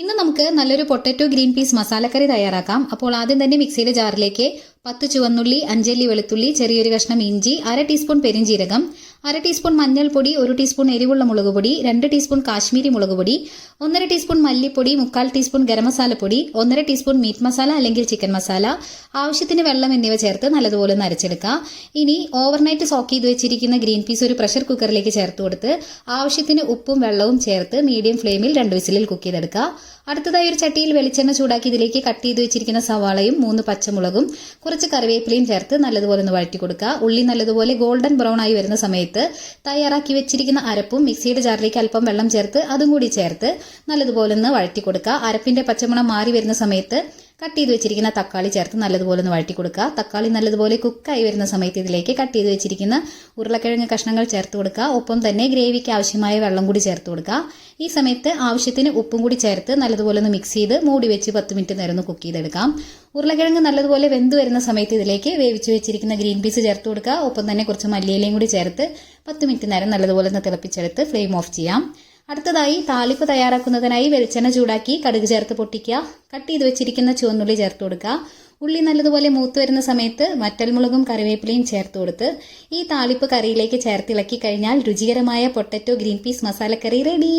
ഇന്ന് നമുക്ക് നല്ലൊരു പൊട്ടറ്റോ ഗ്രീൻ പീസ് മസാലക്കറി തയ്യാറാക്കാം. അപ്പോൾ ആദ്യം തന്നെ മിക്സിയുടെ ജാറിലേക്ക് പത്ത് ചുവന്നുള്ളി അഞ്ചല്ലി വെളുത്തുള്ളി ചെറിയൊരു കഷ്ണം ഇഞ്ചി അര ടീസ്പൂൺ പെരിഞ്ജീരകം അര ടീസ്പൂൺ മഞ്ഞൾപ്പൊടി ഒരു ടീസ്പൂൺ എരിവുള്ള മുളക് പൊടി രണ്ട് ടീസ്പൂൺ കാശ്മീരി മുളക് പൊടി ഒന്നര ടീസ്പൂൺ മല്ലിപ്പൊടി മുക്കാൽ ടീസ്പൂൺ ഗരം മസാലപ്പൊടി ഒന്നര ടീസ്പൂൺ മീറ്റ് മസാല അല്ലെങ്കിൽ ചിക്കൻ മസാല. ആവശ്യത്തിന് വെള്ളം എന്നിവ ചേർത്ത് നല്ലതുപോലെ നരച്ചെടുക്കുക. ഇനി ഓവർനൈറ്റ് സോക്ക് ചെയ്ത് വെച്ചിരിക്കുന്ന ഗ്രീൻ പീസ് ഒരു പ്രഷർ കുക്കറിലേക്ക് ചേർത്ത് കൊടുത്ത് ആവശ്യത്തിന് ഉപ്പും വെള്ളവും ചേർത്ത് മീഡിയം ഫ്ലെയിമിൽ രണ്ട് വിസിലിൽ കുക്ക് ചെയ്തെടുക്കുക. അടുത്തതായി ഒരു ചട്ടിയിൽ വെളിച്ചെണ്ണ ചൂടാക്കി ഇതിലേക്ക് കട്ട് ചെയ്ത് വെച്ചിരിക്കുന്ന സവാളയും മൂന്ന് പച്ചമുളകും കുറച്ച് കറിവേപ്പിലയും ചേർത്ത് നല്ലതുപോലെ ഒന്ന് വഴറ്റി കൊടുക്കുക. ഉള്ളി നല്ലതുപോലെ ഗോൾഡൻ ബ്രൗൺ ആയി വരുന്ന സമയത്ത് തയ്യാറാക്കി വെച്ചിരിക്കുന്ന അരപ്പും മിക്സിയുടെ ജാറിലേക്ക് അല്പം വെള്ളം ചേർത്ത് അതും കൂടി ചേർത്ത് നല്ലതുപോലെ ഒന്ന് വഴറ്റി കൊടുക്കുക. അരപ്പിന്റെ പച്ചമണം മാറി വരുന്ന സമയത്ത് കട്ട് ചെയ്ത് വെച്ചിരിക്കുന്ന തക്കാളി ചേർത്ത് നല്ലതുപോലെ ഒന്ന് വഴറ്റി കൊടുക്കുക. തക്കാളി നല്ലതുപോലെ കുക്കായി വരുന്ന സമയത്ത് ഇതിലേക്ക് കട്ട് ചെയ്ത് വെച്ചിരിക്കുന്ന ഉരുളക്കിഴങ്ങ് കഷ്ണങ്ങൾ ചേർത്ത് കൊടുക്കുക. ഒപ്പം തന്നെ ഗ്രേവിക്ക് ആവശ്യമായ വെള്ളം കൂടി ചേർത്ത് കൊടുക്കുക. ഈ സമയത്ത് ആവശ്യത്തിന് ഉപ്പും കൂടി ചേർത്ത് നല്ലതുപോലെ ഒന്ന് മിക്സ് ചെയ്ത് മൂടി വെച്ച് പത്ത് മിനിറ്റ് നേരം ഒന്ന് കുക്ക് ചെയ്തെടുക്കാം. ഉരുളക്കിഴങ്ങ് നല്ലതുപോലെ വെന്ത് വരുന്ന സമയത്ത് ഇതിലേക്ക് വേവിച്ച് വെച്ചിരിക്കുന്ന ഗ്രീൻ പീസ് ചേർത്ത് കൊടുക്കുക. ഒപ്പം തന്നെ കുറച്ച് മല്ലിയിലയും കൂടി ചേർത്ത് പത്ത് മിനിറ്റ് നേരം നല്ലതുപോലെ ഒന്ന് തിളപ്പിച്ചെടുത്ത് ഫ്ലെയിം ഓഫ് ചെയ്യാം. അടുത്തതായി താളിപ്പ് തയ്യാറാക്കുന്നതിനായി വെളിച്ചെണ്ണ ചൂടാക്കി കടുക് ചേർത്ത് പൊട്ടിക്കുക. കട്ട് ചെയ്ത് വെച്ചിരിക്കുന്ന ചുവന്നുള്ളി ചേർത്ത് കൊടുക്കുക. ഉള്ളി നല്ലതുപോലെ മൂത്ത് വരുന്ന സമയത്ത് വറ്റൽമുളകും കറിവേപ്പിലയും ചേർത്ത് കൊടുത്ത് ഈ താളിപ്പ് കറിയിലേക്ക് ചേർത്തിളക്കി കഴിഞ്ഞാൽ രുചികരമായ പൊട്ടറ്റോ ഗ്രീൻ പീസ് മസാലക്കറി റെഡി.